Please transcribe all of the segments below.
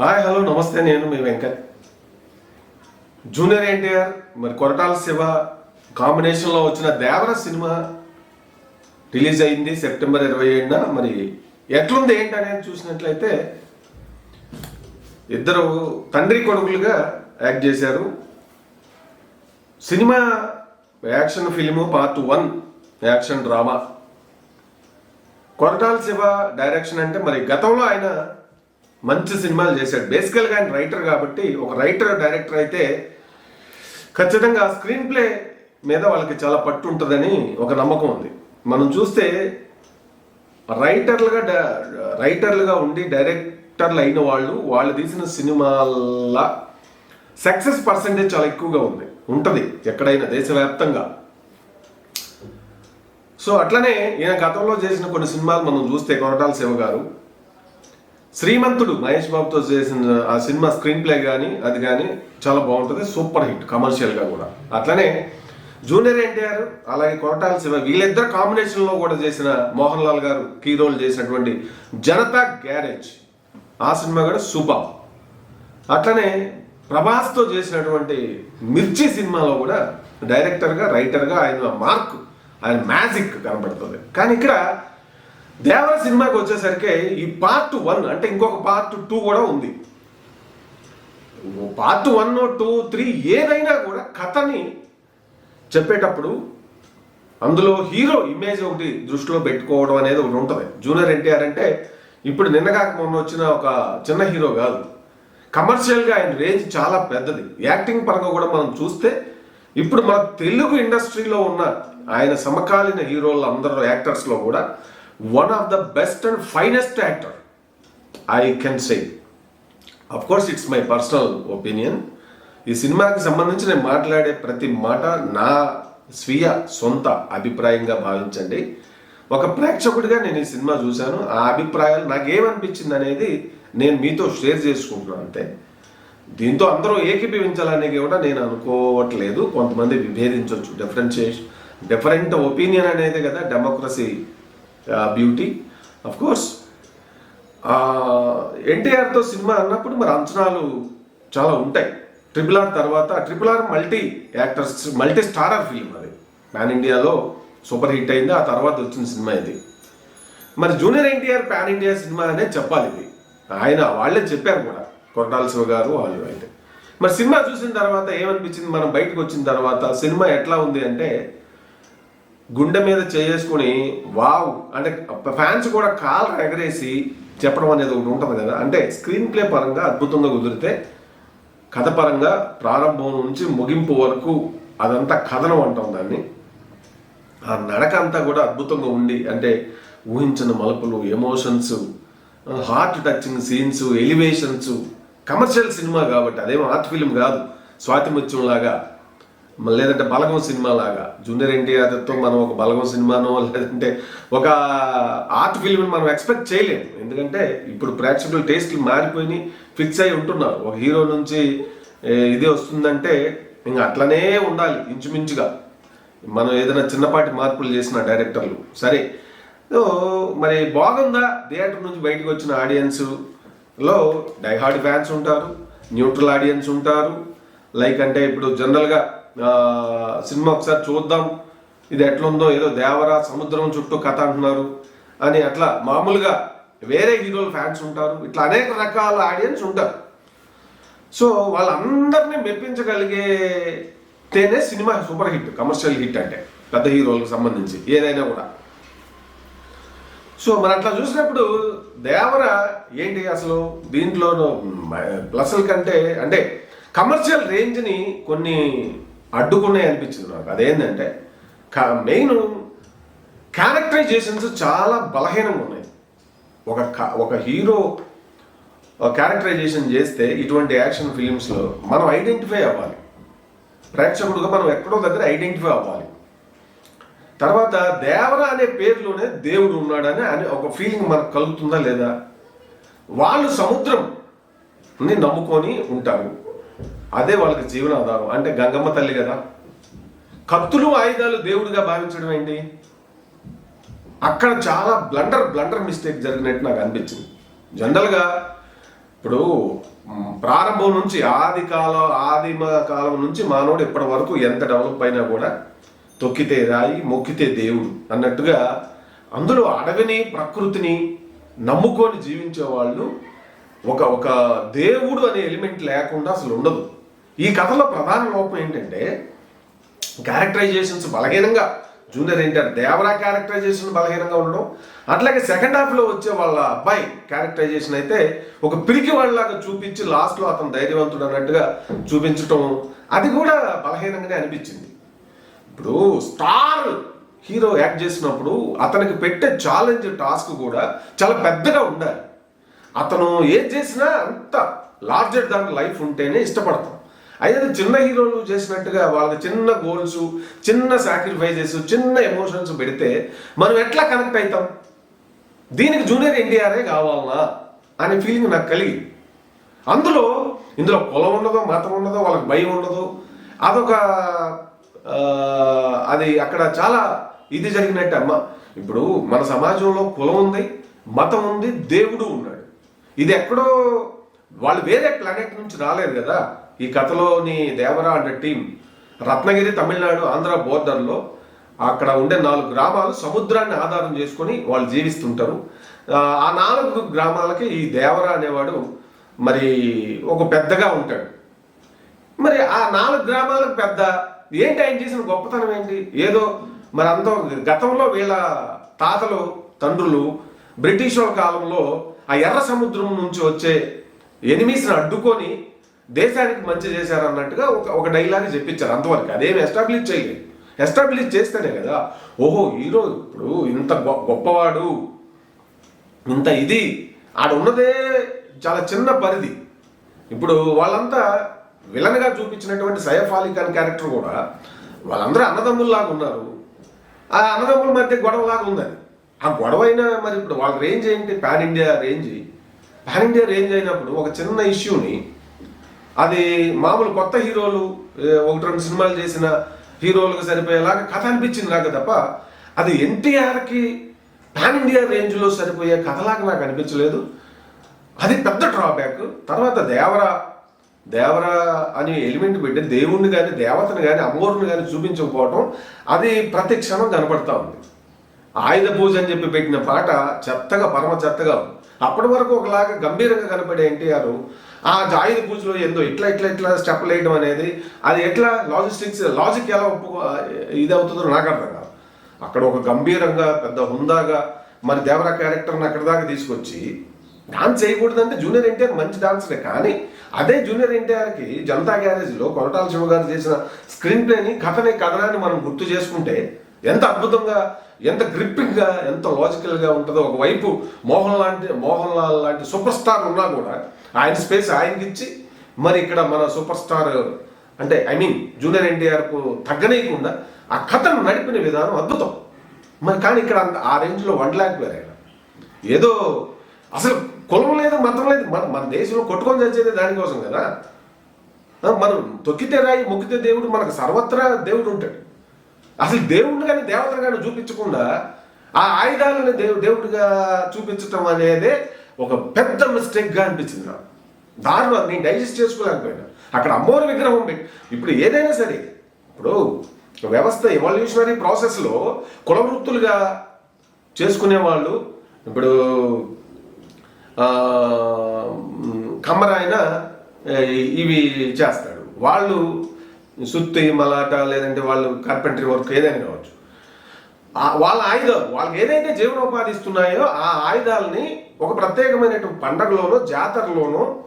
Hi hello నమస్తే నేను మీ Venkat. Junior NTR మరి కొరటాల శివ కాంబినేషన్లో వచ్చిన దేవర సినిమా రిలీజ్ అయింది సెప్టెంబర్ ఇరవై ఏడున. మరి ఎట్లుంది ఏంటి అనేది చూసినట్లయితే ఇద్దరు తండ్రి కొడుకులుగా యాక్ట్ చేశారు. Cinema action film part one action drama. Koratala Siva direction అంటే మరి గతంలో ఆయన మంచి సినిమాలు చేశాడు. బేసికల్గా ఆయన రైటర్ కాబట్టి ఒక రైటర్ డైరెక్టర్ అయితే ఖచ్చితంగా స్క్రీన్ ప్లే మీద వాళ్ళకి చాలా పట్టు ఉంటుందని ఒక నమ్మకం ఉంది. మనం చూస్తే రైటర్లుగా రైటర్లుగా ఉండి డైరెక్టర్లు అయిన వాళ్ళు వాళ్ళు తీసిన సినిమాల సక్సెస్ పర్సంటేజ్ చాలా ఎక్కువగా ఉంది. ఉంటుంది ఎక్కడైనా దేశవ్యాప్తంగా. సో అట్లనే ఈయన గతంలో చేసిన కొన్ని సినిమాలు మనం చూస్తే కొరటాల శివ గారు శ్రీమంతుడు మహేష్ బాబుతో చేసిన ఆ సినిమా స్క్రీన్ ప్లే కానీ అది కానీ చాలా బాగుంటుంది. సూపర్ హిట్ కమర్షియల్గా కూడా. అట్లనే జూనియర్ ఎన్టీఆర్ అలాగే కొరటాల శివ వీళ్ళిద్దరు కాంబినేషన్లో కూడా చేసిన మోహన్ లాల్ గారు కీ రోల్ చేసినటువంటి జనతా గ్యారేజ్. ఆ సినిమా కూడా సూపర్. అట్లనే ప్రభాస్తో చేసినటువంటి మిర్చి సినిమాలో కూడా డైరెక్టర్గా రైటర్గా ఆయన మార్క్ ఆయన మ్యాజిక్ కనబడుతుంది కానీ ఇక్కడ దేవర సినిమాకి వచ్చేసరికి ఈ పార్ట్ వన్ అంటే ఇంకొక పార్ట్ టూ కూడా ఉంది. పార్ట్ వన్ టూ త్రీ ఏదైనా కూడా కథని చెప్పేటప్పుడు అందులో హీరో ఇమేజ్ ఒకటి దృష్టిలో పెట్టుకోవడం అనేది ఒకటి ఉంటుంది. జూనియర్ ఎన్టీఆర్ అంటే ఇప్పుడు నిన్నగాక మొన్న వచ్చిన ఒక చిన్న హీరో కాదు. కమర్షియల్గా ఆయన రేంజ్ చాలా పెద్దది. యాక్టింగ్ పరంగా కూడా మనం చూస్తే ఇప్పుడు మన తెలుగు ఇండస్ట్రీలో ఉన్న ఆయన సమకాలీన హీరోలు అందరూ యాక్టర్స్లో కూడా one of the best and finest actor I can say of course it's my personal opinion ఈ సినిమాకి సంబంధించి నేను మాట్లాడే ప్రతి మాట నా స్వీయ సొంత అభిప్రాయంగా భావించండి. ఒక ప్రేక్షకుడిగా నేను ఈ సినిమా చూశాను. ఆ అభిప్రాయాలు నాకేమనిపించింది అనేది నేను మీతో షేర్ చేసుకుంటున్నాను అంతే. దీంతో అందరూ ఏకీభవించాలని కూడా నేను అనుకోవట్లేదు. కొంతమంది విభేదించవచ్చు డిఫరెన్షియేషన్ డిఫరెంట్ ఒపీనియన్ అనేది కదా డెమోక్రసీ బ్యూటీ అఫ్ కోర్స్ ఎన్టీఆర్తో సినిమా అన్నప్పుడు మరి అంచనాలు చాలా ఉంటాయి. ట్రిపుల్ ఆర్ తర్వాత triple R multi actors multi starrer film అది. పాన్ ఇండియాలో సూపర్ హిట్ అయింది ఆ తర్వాత వచ్చిన సినిమా ఇది. మరి junior NTR pan India cinema అనే చెప్పాలి ఇది. ఆయన వాళ్ళే చెప్పారు కూడా కొరటాల శివ గారు వాళ్ళు అయితే. మరి సినిమా చూసిన తర్వాత ఏమనిపించింది? మనం బయటకు వచ్చిన తర్వాత సినిమా ఎట్లా ఉంది అంటే గుండె మీద చేసుకుని వావ్! అంటే ఫ్యాన్స్ కూడా కాలు ఎగరేసి చెప్పడం అనేది ఒకటి ఉంటుంది కదా. అంటే స్క్రీన్ ప్లే పరంగా అద్భుతంగా కుదిరితే కథ పరంగా ప్రారంభం నుంచి ముగింపు వరకు అదంతా కథనం అంటాం దాన్ని. ఆ నడక అంతా కూడా అద్భుతంగా ఉండి అంటే ఊహించిన మలుపులు emotions heart touching scenes elevations commercial cinema కాబట్టి అదేమో ఆర్ట్ ఫిల్మ్ కాదు. స్వాతిమత్యం లాగా లేదంటే బలగం సినిమా లాగా. జూనియర్ ఎన్టీఆర్తో మనం ఒక బలగం సినిమానో లేదంటే ఒక ఆర్ట్ ఫిల్మ్ని మనం ఎక్స్పెక్ట్ చేయలేము ఎందుకంటే ఇప్పుడు ప్రేక్షకుల టేస్ట్లు మారిపోయి ఫిక్స్ అయి ఉంటున్నారు. ఒక హీరో నుంచి ఇది వస్తుందంటే ఇంకా అట్లనే ఉండాలి ఇంచుమించుగా. మనం ఏదైనా చిన్నపాటి మార్పులు చేసిన డైరెక్టర్లు. సరే. మరి బాగుందా? థియేటర్ నుంచి బయటకు వచ్చిన ఆడియన్స్లో డైహార్డ్ ఫ్యాన్స్ ఉంటారు. న్యూట్రల్ ఆడియన్స్ ఉంటారు. లైక్ అంటే ఇప్పుడు జనరల్గా సినిమా ఒకసారి చూద్దాం. ఇది ఎట్లుందో ఏదో దేవరా సముద్రం చుట్టూ కథ అంటున్నారు. అని అట్లా మామూలుగా వేరే హీరోల ఫ్యాన్స్ ఉంటారు. ఇట్లా అనేక రకాల ఆడియన్స్ ఉంటారు. సో వాళ్ళందరినీ మెప్పించగలిగేతేనే cinema super hit commercial hit అంటే పెద్ద హీరోలకు సంబంధించి ఏదైనా కూడా. సో మరి అట్లా చూసినప్పుడు దేవర ఏంటి అసలు? దీంట్లో ప్లస్ల కంటే అంటే కమర్షియల్ రేంజ్ని కొన్ని అడ్డుకున్నాయి అనిపించింది నాకు. అదేంటంటే మెయిన్ క్యారెక్టరైజేషన్స్ చాలా బలహీనంగా ఉన్నాయి. ఒక క- ఒక హీరో క్యారెక్టరైజేషన్ చేస్తే ఇటువంటి యాక్షన్ ఫిలిమ్స్లో మనం ఐడెంటిఫై అవ్వాలి. ప్రేక్షకుడుగా మనం ఎక్కడో దగ్గర ఐడెంటిఫై అవ్వాలి. తర్వాత దేవర అనే పేరులోనే దేవుడు ఉన్నాడని అని ఒక ఫీలింగ్ మనకు కలుగుతుందా లేదా? వాళ్ళు సముద్రం ని నమ్ముకొని ఉంటారు. అదే వాళ్ళకి జీవనాధారం. అంటే గంగమ్మ తల్లి కదా. కత్తులు ఆయుధాలు దేవుడిగా భావించడం ఏంటి? అక్కడ చాలా బ్లండర్ బ్లండర్ మిస్టేక్ జరిగినట్టు నాకు అనిపించింది. జనరల్గా ఇప్పుడు ప్రారంభం నుంచి ఆది కాలం ఆదిమ కాలం నుంచి మానవుడు ఇప్పటి వరకు ఎంత డెవలప్ అయినా కూడా తొక్కితే రాయి మొక్కితే దేవుడు అన్నట్టుగా అందులో అడవిని ప్రకృతిని నమ్ముకొని జీవించే వాళ్ళు ఒక ఒక దేవుడు అనే ఎలిమెంట్ లేకుండా అసలు ఉండదు. ఈ కథలో ప్రధాన లోపం ఏంటంటే క్యారెక్టరైజేషన్స్ బలహీనంగా జూనియర్ ఎన్టీఆర్ దేవరా క్యారెక్టరైజేషన్ బలహీనంగా ఉండడం. అట్లాగే సెకండ్ హాఫ్లో వచ్చే వాళ్ళ అబ్బాయి క్యారెక్టరైజేషన్ అయితే ఒక పిరికి వాళ్ళలాగా చూపించి లాస్ట్లో అతను ధైర్యవంతుడు అన్నట్టుగా చూపించటం. అది కూడా బలహీనంగానే అనిపించింది. ఇప్పుడు స్టార్ హీరో యాక్ట్ చేసినప్పుడు అతనికి పెట్టే ఛాలెంజ్ టాస్క్ కూడా చాలా పెద్దగా ఉండాలి. అతను ఏం చేసినా అంత లార్జర్ దాని లైఫ్ ఉంటేనే ఇష్టపడతాం అయితే చిన్న హీరోలు చేసినట్టుగా వాళ్ళకి చిన్న గోల్స్ చిన్న సాక్రిఫైజెస్ చిన్న ఎమోషన్స్ పెడితే మనం ఎట్లా కనెక్ట్ అవుతాం? దీనికి జూనియర్ ఎన్టీఆర్ఏ కావాలా అనే ఫీలింగ్ నాకు కలిగి. అందులో ఇందులో కులం ఉండదో మతం ఉండదో వాళ్ళకి భయం ఉండదు అదొక అది అక్కడ చాలా ఇది జరిగినట్టు అమ్మ. ఇప్పుడు మన సమాజంలో కులం ఉంది మతం ఉంది దేవుడు ఉన్నాడు. ఇది ఎక్కడో వాళ్ళు వేరే ప్లానెట్ నుంచి రాలేదు కదా. ఈ కథలోని దేవరా అనే టీం రత్నగిరి తమిళనాడు ఆంధ్ర బోర్డర్లో అక్కడ ఉండే నాలుగు గ్రామాలు సముద్రాన్ని ఆధారం చేసుకొని వాళ్ళు జీవిస్తుంటారు. ఆ, నాలుగు గ్రామాలకి ఈ దేవరా అనేవాడు మరి ఒక పెద్దగా ఉంటాడు. మరి ఆ నాలుగు గ్రామాలకు పెద్ద ఏంటి ఆయన చేసిన గొప్పతనం ఏంటి? ఏదో మరి అంత గతంలో వీళ్ళ తాతలు తండ్రులు బ్రిటిష్ వాళ్ళ కాలంలో ఆ ఎర్ర సముద్రం నుంచి వచ్చే ఎనిమిస్ని అడ్డుకొని దేశానికి మంచి చేశారన్నట్టుగా ఒక ఒక డైలాగ్ చెప్పించారు అంతవరకు. అదేమి ఎస్టాబ్లిష్ చేయలేదు. ఎస్టాబ్లిష్ చేస్తేనే కదా ఓహో హీరో ఇప్పుడు ఇంత గొప్పవాడు ఇంత ఇది ఆడ ఉన్నదే చాలా చిన్న పరిధి. ఇప్పుడు వాళ్ళంతా విలన్గా చూపించినటువంటి సైఫ్ అలీ ఖాన్ క్యారెక్టర్ కూడా వాళ్ళందరూ అన్నదమ్ముల్లాగా ఉన్నారు. ఆ అన్నదమ్ముల మధ్య గొడవలాగా ఉందని. ఆ గొడవ అయినా మరి ఇప్పుడు వాళ్ళ రేంజ్ ఏంటి? Pan India range. Pan India range అయినప్పుడు ఒక చిన్న ఇష్యూని అది మామూలు కొత్త హీరోలు ఒకటి రెండు సినిమాలు చేసిన హీరోలకు సరిపోయేలాగా కథ అనిపించింది నాకు తప్ప అది ఎన్టీఆర్కి పాన్ ఇండియా రేంజ్లో సరిపోయే కథలాగా నాకు అనిపించలేదు. అది పెద్ద డ్రాబ్యాక్ తర్వాత దేవరా దేవరా అని ఎలిమెంట్ పెట్టి దేవుణ్ణి కానీ దేవతని కానీ అమ్మోరుని కానీ చూపించకపోవటం అది ప్రతి క్షణం కనపడతా ఉంది. ఆయుధ పూజ అని చెప్పి పెట్టిన పాట చెత్తగా పరమ చెత్తగా అప్పటి వరకు ఒకలాగా గంభీరంగా కనపడే ఎన్టీఆర్ ఆ జాయిన్ పూజలో ఏందో ఇట్లా ఇట్లా ఇట్లా స్టెప్ వేయడం అనేది అది ఎట్లా లాజిస్టిక్స్ లాజిక్ ఎలా ఒప్పుకో ఇది అవుతుందో నాకు అర్థం కాదు. అక్కడ ఒక గంభీరంగా పెద్ద హుందాగా మరి దేవరా క్యారెక్టర్ని అక్కడ దాకా తీసుకొచ్చి డాన్స్ చేయకూడదంటే జూనియర్ ఎన్టీఆర్ మంచి డాన్సరే కానీ అదే జూనియర్ ఎన్టీఆర్కి జనతా గ్యారేజ్లో కొరటాల శివ గారు చేసిన స్క్రీన్ ప్లేని కథని కథనాన్ని మనం గుర్తు చేసుకుంటే ఎంత అద్భుతంగా ఎంత గ్రిప్పింగ్గా ఎంత లాజికల్గా ఉంటుందో ఒకవైపు మోహన్ లాంటి మోహన్ లాల్ లాంటి సూపర్ స్టార్ ఉన్నా కూడా ఆయన స్పేస్ ఆయనకి ఇచ్చి మరి ఇక్కడ మన సూపర్ స్టార్ అంటే ఐ మీన్ జూనియర్ ఎన్టీఆర్కు తగ్గనీయకుండా ఆ కథను నడిపిన విధానం అద్భుతం. మరి కానీ ఇక్కడ ఆ రేంజ్లో వన్ ల్యాక్ వేరే ఏదో అసలు కులం లేదు మతం లేదు. మన మన దేశంలో కొట్టుకొని చచ్చేది దానికోసం కదా. మనం తొక్కితే రాయి మొక్కితే దేవుడు మనకు సర్వత్రా దేవుడు ఉంటాడు. అసలు దేవుడిని కానీ దేవతను కానీ చూపించకుండా ఆ ఆయుధాలను దేవు దేవుడిగా చూపించటం అనేది ఒక పెద్ద మిస్టేక్గా అనిపించింది నాకు. దారిలో నేను డైజెస్ట్ చేసుకోలేకపోయినా. అక్కడ అమ్మవారి విగ్రహం పెట్టి ఇప్పుడు ఏదైనా సరే ఇప్పుడు వ్యవస్థ ఎవల్యూషనరీ ప్రాసెస్లో కులవృత్తులుగా చేసుకునే వాళ్ళు ఇప్పుడు కమ్మరాయన ఇవి చేస్తాడు. వాళ్ళు సుత్తి మలాట లేదంటే వాళ్ళు కార్పెంటరీ వర్క్ ఏదైనా కావచ్చు. వాళ్ళ ఆయుధాలు వాళ్ళకి ఏదైతే జీవనోపాధి ఇస్తున్నాయో ఆ ఆయుధాలని ఒక ప్రత్యేకమైనటువంటి పండగలోనో జాతరలోనో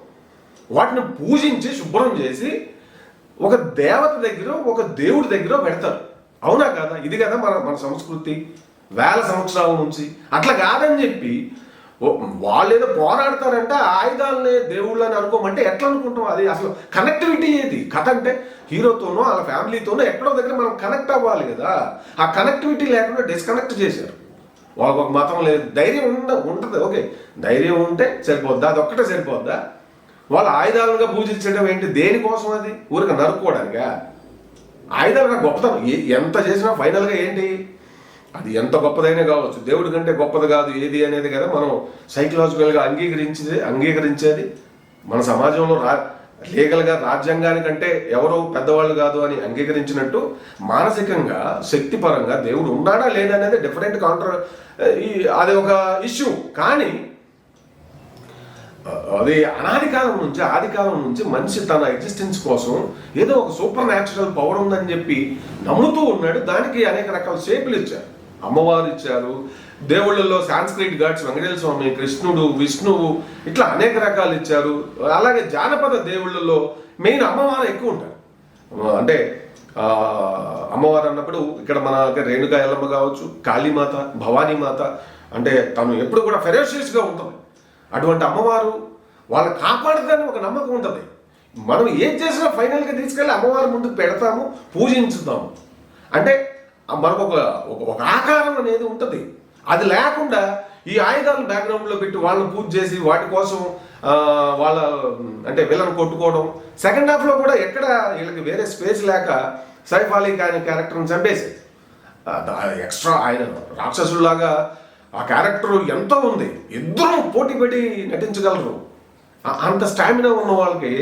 వాటిని పూజించి శుభ్రం చేసి ఒక దేవత దగ్గర ఒక దేవుడి దగ్గర పెడతారు. అవునా కదా? ఇది కదా మన మన సంస్కృతి. వేల సంవత్సరాల నుంచి. అట్లా కాదని చెప్పి వాళ్ళు ఏదో పోరాడతారంటే ఆయుధాలనే దేవుళ్ళని అనుకోమంటే ఎట్లా అనుకుంటాం? అది అసలు కనెక్టివిటీ ఏది? కథ అంటే హీరోతోనో వాళ్ళ ఫ్యామిలీతోనో ఎక్కడో దగ్గర మనం కనెక్ట్ అవ్వాలి కదా. ఆ కనెక్టివిటీ లేకుండా డిస్కనెక్ట్ చేశారు. వాళ్ళకు ఒక మతం లేదు. ధైర్యం ఉండ ఉంటుంది. ఓకే. ధైర్యం ఉంటే సరిపోద్దా? అది ఒక్కటే సరిపోద్దా? వాళ్ళు ఆయుధాలుగా పూజించడం ఏంటి? దేనికోసం అది? ఊరికి నరుక్కోవడానికా ఆయుధాలుగా గొప్పతనం. ఏ- ఎంత చేసినా ఫైనల్గా ఏంటి? అది ఎంత గొప్పదైనా కావచ్చు. దేవుడి కంటే గొప్పది కాదు ఏది అనేది కదా మనం సైకలాజికల్గా అంగీకరించేది అంగీకరించేది మన సమాజంలో రా లీగల్గా రాజ్యాంగానికంటే ఎవరో పెద్దవాళ్ళు కాదు అని అంగీకరించినట్టు మానసికంగా శక్తిపరంగా దేవుడు ఉన్నాడా లేదనేది డిఫరెంట్ కౌంటర్ అది ఒక ఇష్యూ కానీ అది అనాది కాలం నుంచి ఆది కాలం నుంచి మనిషి తన ఎగ్జిస్టెన్స్ కోసం ఏదో ఒక సూపర్ న్యాచురల్ పవర్ ఉందని చెప్పి నమ్ముతూ ఉన్నాడు. దానికి అనేక రకాల షేపులు ఇచ్చారు. అమ్మవారు ఇచ్చారు దేవుళ్ళల్లో సాంస్క్రిట్ గాడ్స్ వెంకటేశ్వర స్వామి కృష్ణుడు విష్ణువు ఇట్లా అనేక రకాలు ఇచ్చారు. అలాగే జానపద దేవుళ్ళలో మెయిన్ అమ్మవారు ఎక్కువ ఉంటారు. అంటే అమ్మవారు అన్నప్పుడు ఇక్కడ మన రేణుకా ఎల్లమ్మ కావచ్చు కాళీమాత భవానీమాత అంటే తను ఎప్పుడు కూడా ఫెరోషియస్గా ఉంటుంది. అటువంటి అమ్మవారు వాళ్ళు కాపాడుతుందని ఒక నమ్మకం ఉంటుంది. మనం ఏం చేసినా ఫైనల్గా తీసుకెళ్ళి అమ్మవారి ముందుకు పెడతాము పూజించుతాము. అంటే మనకు ఒక- ఒక ఆకారం అనేది ఉంటుంది. అది లేకుండా ఈ ఆయుధాలు బ్యాక్గ్రౌండ్లో పెట్టి వాళ్ళని పూజ చేసి వాటి కోసం వాళ్ళ అంటే విలన్ కొట్టుకోవడం. సెకండ్ హాఫ్లో కూడా ఎక్కడ వీళ్ళకి వేరే స్పేస్ లేక సైఫ్ అలీ ఖాన్ క్యారెక్టర్ని చంపేసి ఎక్స్ట్రా ఆయన రాక్షసులాగా ఆ క్యారెక్టర్ ఎంతో ఉంది. ఇద్దరు పోటీ పడి నటించగలరు. అంత స్టామినా ఉన్న వాళ్ళకి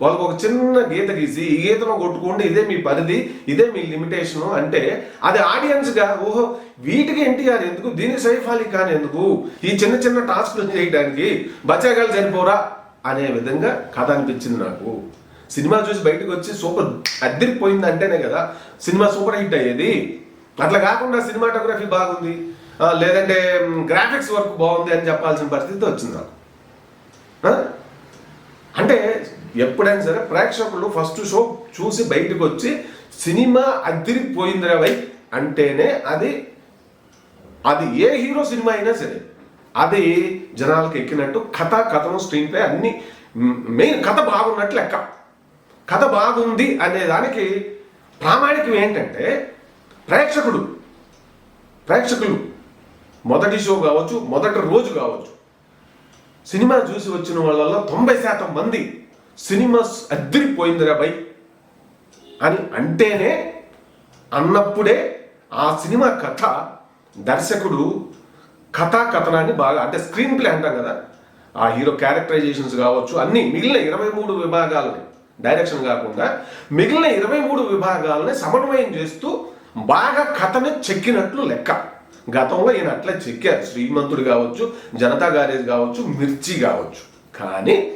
వాళ్ళకి ఒక చిన్న గీత గీసి ఈ గీతలో కొట్టుకోండి ఇదే మీ పరిధి ఇదే మీ లిమిటేషన్ అంటే అది ఆడియన్స్గా ఓహో వీటికి ఎన్టీఆర్ ఎందుకు దీని సైఫ్ అలీ ఖాన్ ఎందుకు ఈ చిన్న చిన్న టాస్క్లు చేయడానికి బచాగాలు సరిపోరా అనే విధంగా కథ అనిపించింది నాకు. సినిమా చూసి బయటకు వచ్చి సూపర్ అద్దరిపోయింది అంటేనే కదా సినిమా సూపర్ హిట్ అయ్యేది. అట్లా కాకుండా సినిమాటోగ్రఫీ బాగుంది లేదంటే గ్రాఫిక్స్ వర్క్ బాగుంది అని చెప్పాల్సిన పరిస్థితి వచ్చింది నాకు. అంటే ఎప్పుడైనా సరే ప్రేక్షకులు ఫస్ట్ షో చూసి బయటకు వచ్చి సినిమా అదిరిపోయిందిరా బై అంటేనే అది అది ఏ హీరో సినిమా అయినా సరే అది జనాలకు ఎక్కినట్టు కథ కథనం స్క్రీన్ ప్లే అన్ని మెయిన్ కథ బాగున్నట్లు లెక్క. కథ బాగుంది అనే దానికి ప్రామాణికం ఏంటంటే ప్రేక్షకుడు ప్రేక్షకులు మొదటి షో కావచ్చు మొదటి రోజు కావచ్చు సినిమా చూసి వచ్చిన వాళ్ళల్లో తొంభై శాతం మంది సినిమా అద్దరిపోయిందిరా బై. అని అంటేనే అన్నప్పుడే ఆ సినిమా కథ దర్శకుడు కథా కథనాన్ని బాగా అంటే స్క్రీన్ ప్లే అంటాం కదా ఆ హీరో క్యారెక్టరైజేషన్స్ కావచ్చు అన్ని మిగిలిన ఇరవై మూడు విభాగాలని డైరెక్షన్ కాకుండా మిగిలిన ఇరవై మూడు విభాగాలని సమన్వయం చేస్తూ బాగా కథని చెక్కినట్లు లెక్క. గతంలో ఈయన అట్లా చెక్కారు. శ్రీమంతుడు కావచ్చు జనతా గ్యారేజ్ కావచ్చు మిర్చి కావచ్చు. కానీ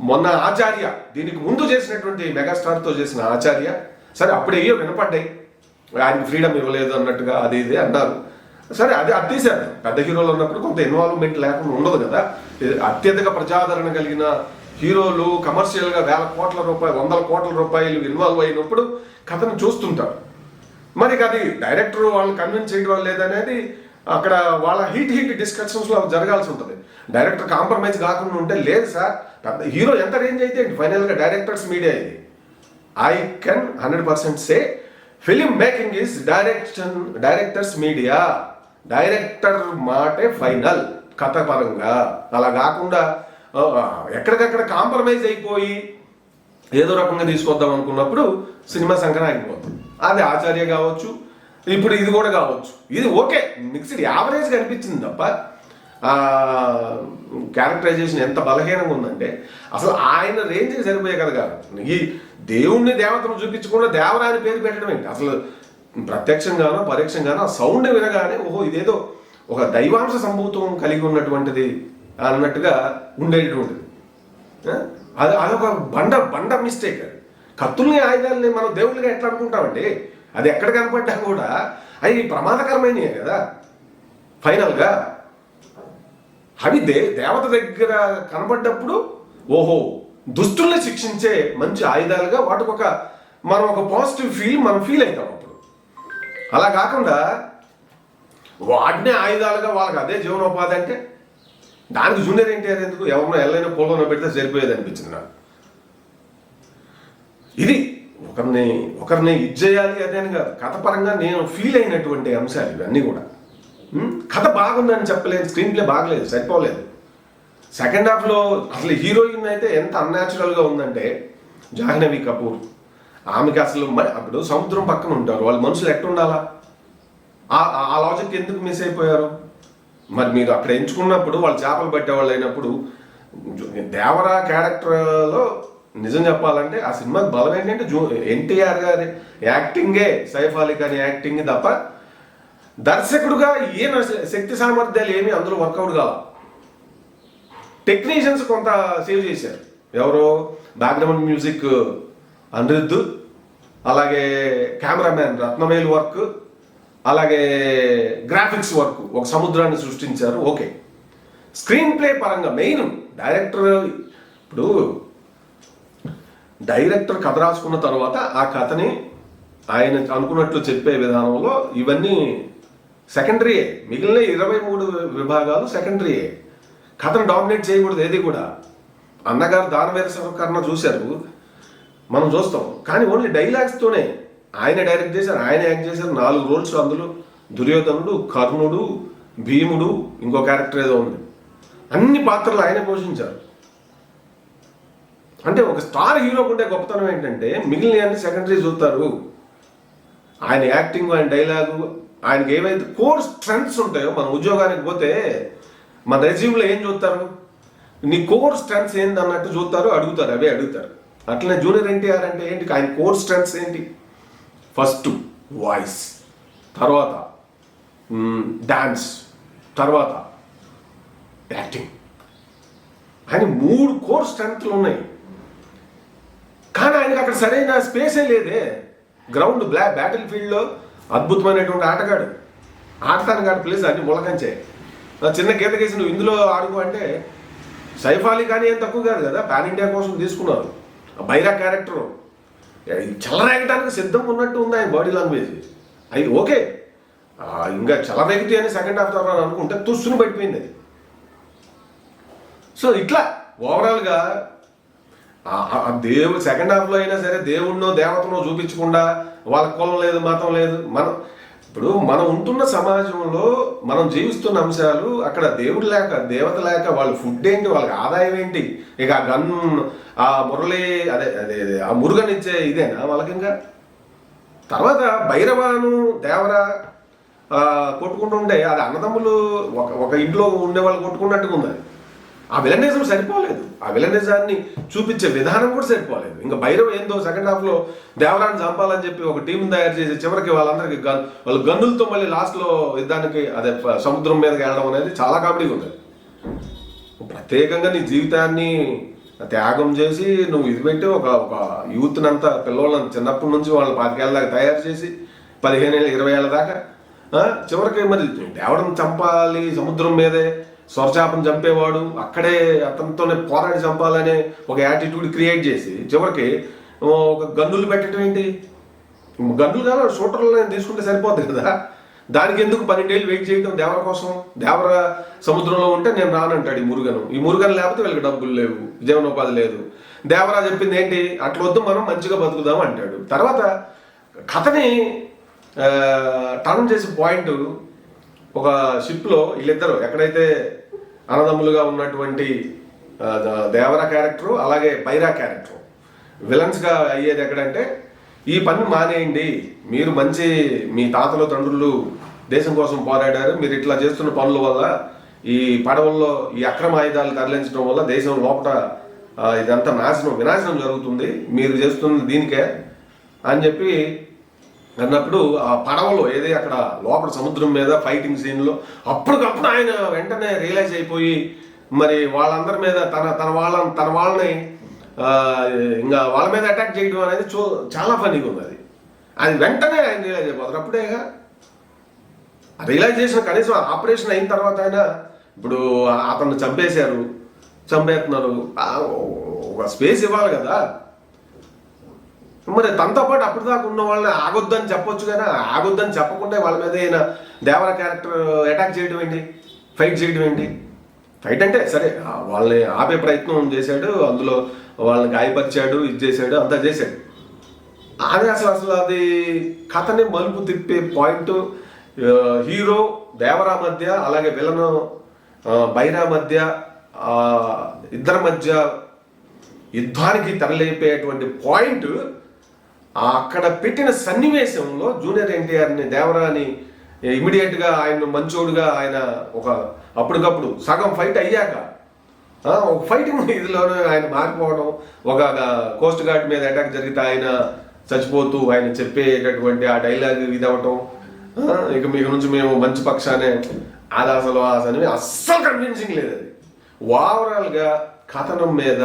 మొన్న ఆచార్య దీనికి ముందు చేసినటువంటి మెగాస్టార్తో చేసిన ఆచార్య సరే అప్పుడు ఏయో వినపడ్డాయి. ఆయనకి ఫ్రీడమ్ ఇవ్వలేదు అన్నట్టుగా అది ఇది అన్నారు. సరే అది అది పెద్ద హీరోలు ఉన్నప్పుడు కొంత ఇన్వాల్వ్మెంట్ లేకుండా ఉండదు కదా. అత్యధిక ప్రజాదరణ కలిగిన హీరోలు కమర్షియల్గా వేల కోట్ల రూపాయలు వందల కోట్ల రూపాయలు ఇన్వాల్వ్ అయినప్పుడు కథను చూస్తుంటారు. మరి అది డైరెక్టర్ వాళ్ళని కన్విన్స్ చేయడం వల్ల లేదనేది అక్కడ వాళ్ళ హీట్ హీట్ డిస్కషన్స్లో జరగాల్సి ఉంటుంది. డైరెక్టర్ కాంప్రమైజ్ కాకుండా ఉంటే లేదు సార్. పెద్ద హీరో ఎంత రేంజ్ అయితే ఫైనల్గా డైరెక్టర్స్ మీడియా ఇది. I can hundred percent say film making is direction directors media director మాటే ఫైనల్ కథ పరంగా అలా కాకుండా ఎక్కడికక్కడ కాంప్రమైజ్ అయిపోయి ఏదో రకంగా తీసుకొద్దాం అనుకున్నప్పుడు సినిమా సంకరం ఆగిపోతుంది అది ఆచార్య కావచ్చు ఇప్పుడు ఇది కూడా కావచ్చు. ఇది ఓకే మిక్స్డ్ యావరేజ్ అనిపించింది తప్ప క్యారెక్టరైజేషన్ ఎంత బలహీనంగా ఉందంటే అసలు ఆయన రేంజ్కి సరిపోయే కదా కాదు. ఈ దేవుణ్ణి దేవతను చూపించకుండా దేవరాని పేరు పెట్టడం ఏంటి? అసలు ప్రత్యక్షంగానో పరోక్షంగానో ఆ సౌండ్ వినగానే ఓహో ఇదేదో ఒక దైవాంశ సంభూతం కలిగి ఉన్నటువంటిది అన్నట్టుగా ఉండేటువంటిది. అది అదొక బండ బండ మిస్టేక్ అది. కత్తుల్ని ఆయుధాలని మనం దేవుళ్ళుగా ఎట్లా అనుకుంటామండి? అది ఎక్కడ కనపడ్డా కూడా అవి ప్రమాదకరమైనవి కదా. ఫైనల్గా అవి దే దేవత దగ్గర కనపడ్డప్పుడు ఓహో దుస్తుల్ని శిక్షించే మంచి ఆయుధాలుగా వాటికి ఒక మనం ఒక పాజిటివ్ ఫీల్ మనం ఫీల్ అవుతాం అప్పుడు. అలా కాకుండా వాటినే ఆయుధాలుగా వాళ్ళకి అదే జీవనోపాధి అంటే దానికి జూనియర్ ఎన్టీఆర్ ఎందుకు? ఎవరినో ఎల్లైనా పొలంలో పెడితే సరిపోయేది అనిపించింది నాకు. ఇది ఒకరిని ఒకరిని ఇది చేయాలి అదే అని కాదు. కథ పరంగా నేను ఫీల్ అయినటువంటి అంశాలు ఇవన్నీ కూడా. కథ బాగుందని చెప్పలేదు స్క్రీన్ ప్లే బాగలేదు సరిపోలేదు. సెకండ్ హాఫ్లో అసలు హీరోయిన్ అయితే ఎంత అన్యాచురల్గా ఉందంటే జాహ్నవి కపూర్. ఆమెకి అసలు అప్పుడు సముద్రం పక్కన ఉంటారు. వాళ్ళు మనుషులు ఎట్టుండాలా ఆ- ఆ- ఆ లాజిక్ ఎందుకు మిస్ అయిపోయారు? మరి మీరు అక్కడ ఎంచుకున్నప్పుడు వాళ్ళు చేపలు పట్టేవాళ్ళు అయినప్పుడు దేవరా క్యారెక్టర్లో నిజం చెప్పాలంటే ఆ సినిమాకి బలం ఏంటంటే జూ ఎన్టీఆర్ గారి యాక్టింగే సైఫ్ అలీ ఖాన్ యాక్టింగ్ తప్ప దర్శకుడుగా ఈయన శక్తి సామర్థ్యాలు ఏమి అందులో వర్కౌట్ కాల టెక్నీషియన్స్ కొంత సేవ్ చేశారు. ఎవరో బ్యాక్గ్రౌండ్ మ్యూజిక్ అనిరుద్ధ్ అలాగే కెమెరామ్యాన్ రత్నవేలు వర్క్ అలాగే గ్రాఫిక్స్ వర్క్ ఒక సముద్రాన్ని సృష్టించారు. ఓకే. స్క్రీన్ ప్లే పరంగా మెయిన్ డైరెక్టర్ ఇప్పుడు డైరెక్టర్ కథ రాసుకున్న తర్వాత ఆ కథని ఆయన అనుకున్నట్లు చెప్పే విధానంలో ఇవన్నీ సెకండరీయే. మిగిలిన ఇరవై మూడు విభాగాలు సెకండరీయే. కథను డామినేట్ చేయకూడదు ఏది కూడా. అన్నగారు దానవేర సహకరణ చూశారు. మనం చూస్తాం. కానీ ఓన్లీ డైలాగ్స్తోనే ఆయన డైరెక్ట్ చేశారు ఆయన యాక్ట్ చేశారు. నాలుగు రోల్స్ అందులో. దుర్యోధనుడు కర్ణుడు భీముడు ఇంకో క్యారెక్టర్ ఏదో ఉంది. అన్ని పాత్రలు ఆయన పోషించారు. అంటే ఒక స్టార్ హీరోకు ఉండే గొప్పతనం ఏంటంటే మిగిలిన అన్ని సెకండరీ చూస్తారు. ఆయన యాక్టింగ్ ఆయన డైలాగు ఆయనకి ఏవైతే కోర్ స్ట్రెంగ్స్ ఉంటాయో మన ఉద్యోగానికి పోతే మన రెజ్యూమ్లో ఏం చూస్తారు? నీ కోర్ స్ట్రెంగ్స్ ఏంది అన్నట్టు చూస్తారు అడుగుతారు అవే అడుగుతారు. అట్లనే జూనియర్ ఎన్టీఆర్ అంటే ఏంటి? ఆయన కోర్ స్ట్రెంగ్స్ ఏంటి? ఫస్ట్ వాయిస్ తర్వాత డాన్స్ తర్వాత యాక్టింగ్. ఆయన మూడు కోర్ స్ట్రెంగ్త్లు ఉన్నాయి. కానీ ఆయనకు అక్కడ సరైన స్పేసే లేదే. గ్రౌండ్ బ్లా బ్యాటిల్ ఫీల్డ్లో అద్భుతమైనటువంటి ఆటగాడు. ఆడతాను ఆడ ప్లేస్ అన్ని ములకంచే చిన్న గీత గీసి నువ్వు ఇందులో ఆడుకో అంటే సైఫ్ అలీ కానీ ఏం తక్కువ కాదు కదా పాన్ ఇండియా కోసం తీసుకున్నారు. ఆ బైరా క్యారెక్టర్. చల్లరేగడానికి సిద్ధంగా ఉన్నట్టు ఉంది ఆయన బాడీ లాంగ్వేజ్. అది ఓకే. ఇంకా చల్లరేగితే అని సెకండ్ హాఫ్ తర్వాత అనుకుంటే తుస్సును పడిపోయింది అది. సో ఇట్లా ఓవరాల్గా దేవుడు సెకండ్ హాఫ్లో అయినా సరే దేవుణ్ణో దేవతనో చూపించకుండా వాళ్ళ కులం లేదు మతం లేదు. మనం ఇప్పుడు మనం ఉంటున్న సమాజంలో మనం జీవిస్తున్న అంశాలు అక్కడ దేవుడు లేక దేవత లేక వాళ్ళ ఫుడ్ ఏంటి వాళ్ళకి ఆదాయం ఏంటి? ఇక ఆ గన్ ఆ మురళి అదే అదే అదే, ఆ మురుగనిచ్చే ఇదేనా వాళ్ళకి ఇంకా? తర్వాత భైరవాను దేవరా కొట్టుకుంటుండే కొట్టుకుంటుంటే అది అన్నదమ్ములు ఒక ఒక ఇంట్లో ఉండే వాళ్ళు కొట్టుకున్నట్టుగా ఉంది ఆ విలనిజం సరిపోలేదు. ఆ విలనిజాన్ని చూపించే విధానం కూడా సరిపోలేదు. ఇంకా భైరవ్ ఏందో సెకండ్ హాఫ్లో దేవరాన్ని చంపాలని చెప్పి ఒక టీం తయారు చేసి చివరికి వాళ్ళందరికీ గన్ వాళ్ళు గన్నులతో మళ్ళీ లాస్ట్లో యుద్ధానికి అదే సముద్రం మీదకి వెళ్ళడం అనేది చాలా కామెడీగా ఉంది ప్రత్యేకంగా నీ జీవితాన్ని త్యాగం చేసి నువ్వు ఇది పెట్టి ఒక ఒక యూత్ని అంతా పిల్లవాళ్ళని చిన్నప్పటి నుంచి వాళ్ళని పాతికేళ్ళ దాకా తయారు చేసి పదిహేను ఏళ్ళ ఇరవై ఏళ్ళ దాకా చివరికి మరి దేవడం చంపాలి సముద్రం మీదే స్వరచాపను చంపేవాడు అక్కడే అతనితోనే పోరాడి చంపాలనే ఒక యాటిట్యూడ్ క్రియేట్ చేసి చివరికి ఒక గన్నులు పెట్టడం ఏంటి? గన్నులు కాదు షూటర్లు తీసుకుంటే సరిపోద్ది కదా? దానికి ఎందుకు పన్నెండేళ్ళు వెయిట్ చేయడం దేవర కోసం? దేవర సముద్రంలో ఉంటే నేను రానంటాడు ఈ మురుగను. ఈ మురుగన్ లేకపోతే వీళ్ళకి డబ్బులు లేవు జీవనోపాధి లేదు. దేవరా చెప్పింది ఏంటి? అట్లా వద్దు మనం మంచిగా బతుకుదాం అంటాడు. తర్వాత కథని టర్న్ చేసే పాయింట్ ఒక షిప్లో వీళ్ళిద్దరు ఎక్కడైతే అన్నదమ్ములుగా ఉన్నటువంటి దేవర క్యారెక్టర్ అలాగే బైరా క్యారెక్టర్. విలన్స్గా అయ్యేది ఎక్కడంటే ఈ పని మానేయండి మీరు మంచి మీ తాతలు తండ్రులు దేశం కోసం పోరాడారు మీరు ఇట్లా చేస్తున్న పనుల వల్ల ఈ పడవల్లో ఈ అక్రమ ఆయుధాలు తరలించడం వల్ల దేశం లోపల ఇదంతా నాశనం వినాశనం జరుగుతుంది మీరు చేస్తున్న దీనికే అని చెప్పి అన్నప్పుడు ఆ పడవలో ఏది అక్కడ లోపల సముద్రం మీద ఫైటింగ్ సీన్లో అప్పటికప్పుడు ఆయన వెంటనే రియలైజ్ అయిపోయి మరి వాళ్ళందరి మీద తన తన వాళ్ళ తన వాళ్ళని ఇంకా వాళ్ళ మీద అటాక్ చేయడం అనేది చూ చాలా ఫనీగా ఉంది అది వెంటనే ఆయన రియలైజ్ అయిపోతారు. అప్పుడేగా రియలైజేషన్ కనీసం ఆపరేషన్ అయిన తర్వాత అయినా ఇప్పుడు అతను చంపేశారు చంపేస్తున్నారు. ఒక స్పేస్ ఇవ్వాలి కదా. మరి తనతో పాటు అప్పుడు దాకా ఉన్న వాళ్ళని ఆగొద్దని చెప్పొచ్చు కానీ ఆగొద్దని చెప్పకుండా వాళ్ళ మీద ఈయన దేవర క్యారెక్టర్ అటాక్ చేయడం ఏంటి? ఫైట్ చేయడం ఏంటి? ఫైట్ అంటే సరే వాళ్ళని ఆపే ప్రయత్నం చేశాడు అందులో వాళ్ళని గాయపరిచాడు ఇది చేశాడు అంతా చేశాడు. అది అసలు అసలు అది కథని మలుపు తిప్పే పాయింట్ హీరో దేవరా మధ్య అలాగే విలన్ బైరా మధ్య ఇద్దరి మధ్య యుద్ధానికి తరలిపోయేటువంటి పాయింట్ అక్కడ పెట్టిన సన్నివేశంలో జూనియర్ ఎన్టీఆర్ని దేవరాని ఇమీడియట్గా ఆయన మంచోడుగా ఆయన ఒక అప్పటికప్పుడు సగం ఫైట్ అయ్యాక ఒక ఫైటింగ్ ఇదిలోనే ఆయన మారిపోవడం ఒక కోస్ట్ గార్డ్ మీద అటాక్ జరిగితే ఆయన చచ్చిపోతూ ఆయన చెప్పేటటువంటి ఆ డైలాగ్ ఇది అవ్వటం ఇక మీకు నుంచి మేము మంచి పక్షానే. అది అసలు అసలు అస్సలు కన్విన్సింగ్ లేదు అది. ఓవరాల్గా కథనం మీద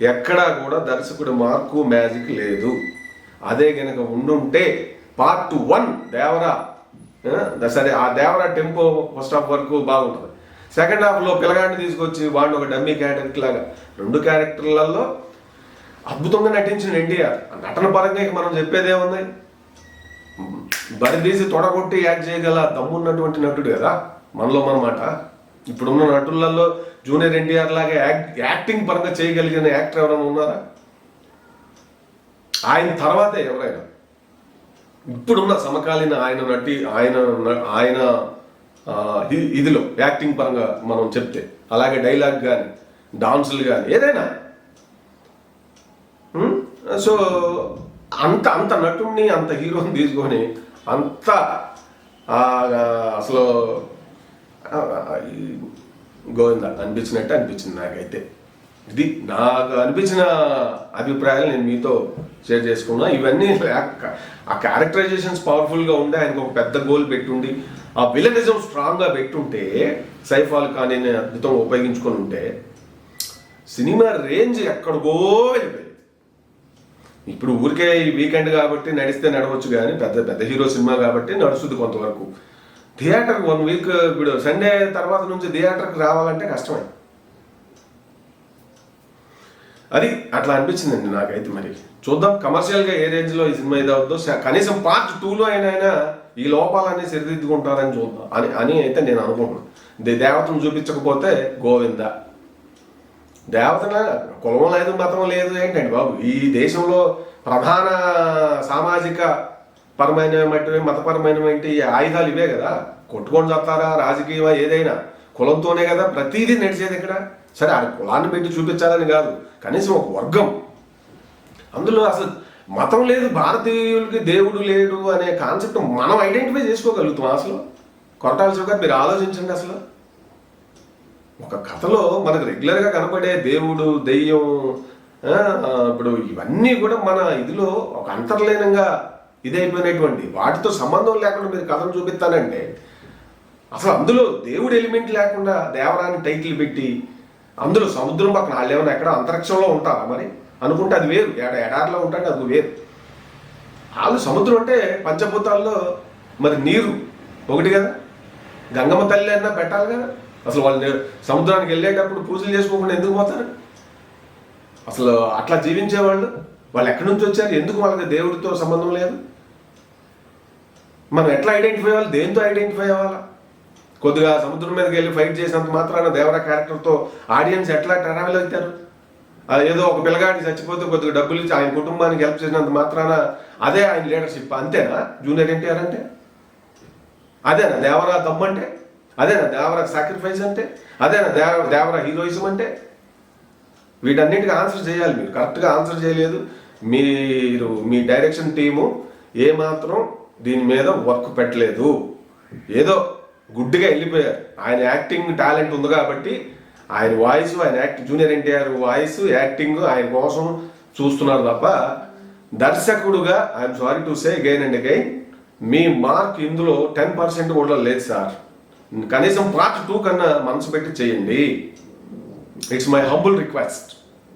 ఎక్కడా కూడా దర్శకుడు మార్కు మ్యాజిక్ లేదు. అదే గనక ఉండుంటే పార్ట్ వన్ దేవరా సరే ఆ దేవరా టెంపో ఫస్ట్ హాఫ్ వరకు బాగుంటుంది. సెకండ్ హాఫ్లో పిల్లగాడిని తీసుకొచ్చి వాడిని ఒక డమ్మీ క్యారెక్టర్ లాగా రెండు క్యారెక్టర్లలో అద్భుతంగా నటించిన ఎన్టీఆర్. నటన పరంగా మనం చెప్పేదే ఉంది బరి తొడగొట్టి యాక్ట్ చేయగల దమ్మున్నటువంటి నటుడు కదా మనలో మనమాట ఇప్పుడున్న నటులలో జూనియర్ ఎన్టీఆర్ లాగా యాక్టింగ్ పరంగా చేయగలిగిన యాక్టర్ ఎవరైనా ఉన్నారా? ఆయన తర్వాతే ఎవరైనా. ఇప్పుడున్న సమకాలీన ఆయన నటి ఆయన ఆయన ఇదిలో యాక్టింగ్ పరంగా మనం చెప్తే అలాగే డైలాగ్ కానీ డాన్సులు కానీ ఏదైనా. సో అంత అంత నటుడిని అంత హీరోని తీసుకొని అంత అసలు ఈ గోవింద అనిపించినట్టు అనిపించింది నాకైతే. ఇది నాకు అనిపించిన అభిప్రాయాలు నేను మీతో షేర్ చేసుకున్నా. ఇవన్నీ ఆ క్యారెక్టరైజేషన్స్ పవర్ఫుల్గా ఉండే ఆయనకు ఒక పెద్ద గోల్ పెట్టుండి ఆ విలనిజం స్ట్రాంగ్గా పెట్టుంటే సైఫాల్ నేను అద్భుతం ఉపయోగించుకొని ఉంటే సినిమా రేంజ్ ఎక్కడికో వెళ్ళిపోయింది. ఇప్పుడు ఊరికే ఈ వీకెండ్ కాబట్టి నడిస్తే నడవచ్చు కానీ పెద్ద పెద్ద హీరో సినిమా కాబట్టి నడుస్తుంది కొంతవరకు. థియేటర్ వన్ వీక్ ఇప్పుడు సండే తర్వాత నుంచి థియేటర్కి రావాలంటే కష్టమే. అది అట్లా అనిపించిందండి నాకైతే మరి. చూద్దాం కమర్షియల్గా ఏ రేంజ్లో ఈ సినిమా ఇది అవుతుందో కనీసం పార్ట్ టూలో అయినా ఈ లోపాలన్నీ సరిదిద్దుకుంటారని చూద్దాం. అని అని అయితే నేను అనుకుంటున్నాను. దేవతను చూపించకపోతే గోవింద. దేవతన? కులం లేదు మతం లేదు ఏంటండి బాబు? ఈ దేశంలో ప్రధాన సామాజిక పరమైనటువంటి మతపరమైనటువంటి ఆయుధాలు ఇవే కదా. కొట్టుకొని చేస్తారా రాజకీయమా ఏదైనా. కులంతోనే కదా ప్రతిదీ నడిచేది ఇక్కడ. సరే ఆ కులాన్ని పెట్టి చూపించాలని కాదు. కనీసం ఒక వర్గం. అందులో అసలు మతం లేదు భారతీయులకి దేవుడు లేడు అనే కాన్సెప్ట్ మనం ఐడెంటిఫై చేసుకోగలుగుతాం అసలు. కొట్టాల్సి గారు మీరు ఆలోచించండి అసలు. ఒక కథలో మనకు రెగ్యులర్గా కనపడే దేవుడు దెయ్యం ఇప్పుడు ఇవన్నీ కూడా మన ఇదిలో ఒక అంతర్లీనంగా ఇదైపోయినటువంటి వాటితో సంబంధం లేకుండా మీరు కథను చూపిస్తానంటే అసలు అందులో దేవుడు ఎలిమెంట్ లేకుండా దేవరాని టైటిల్ పెట్టి అందులో సముద్రం పక్కన వాళ్ళు ఏమైనా ఎక్కడ అంతరిక్షంలో ఉంటారా మరి? అనుకుంటే అది వేరు. ఎడ ఎడారిలో ఉంటాడు అది వేరు. వాళ్ళు సముద్రం అంటే పంచభూతాల్లో మరి నీరు ఒకటి కదా? గంగమ్మ తల్లి అన్నా పెట్టాలి కదా? అసలు వాళ్ళు సముద్రానికి వెళ్ళేటప్పుడు పూజలు చేసుకోకుండా ఎందుకు పోతారు? అసలు అట్లా జీవించేవాళ్ళు? వాళ్ళు ఎక్కడి నుంచి వచ్చారు? ఎందుకు వాళ్ళకి దేవుడితో సంబంధం లేదు? మనం ఎట్లా ఐడెంటిఫై అవ్వాలి? దేంతో ఐడెంటిఫై అవ్వాలా? కొద్దిగా సముద్రం మీదకి వెళ్ళి ఫైట్ చేసినంత మాత్రాన దేవర క్యారెక్టర్తో ఆడియన్స్ ఎట్లా ట్రావెల్ అవుతారు? ఏదో ఒక పిల్లగాడిని చచ్చిపోతే కొద్దిగా డబ్బులు ఇచ్చి ఆయన కుటుంబానికి హెల్ప్ చేసినంత మాత్రాన అదే ఆయన లీడర్షిప్ అంతేనా? జూనియర్ ఎన్టీఆర్ అంటే? అదేనా? దేవరా దమ్మంటే అదేనా? దేవరా సాక్రిఫైస్ అంటే? అదేనా? దేవ దేవరా హీరోయిజం అంటే? వీటన్నిటికీ ఆన్సర్ చేయాలి మీరు. కరెక్ట్గా ఆన్సర్ చేయలేదు. మీరు మీ డైరెక్షన్ టీము ఏమాత్రం దీని మీద వర్క్ పెట్టలేదు. ఏదో గుడ్డుగా వెళ్ళిపోయారు. ఆయన యాక్టింగ్ టాలెంట్ ఉంది కాబట్టి ఆయన వాయిస్ ఆయన act junior NTR voice acting ఆయన కోసం చూస్తున్నారు తప్ప దర్శకుడుగా I'm sorry to say again and again me mark ఇందులో టెన్ పర్సెంట్ కూడా లేదు సార్. కనీసం పార్ట్ టూ కన్నా మనసు పెట్టి చేయండి. It's my humble request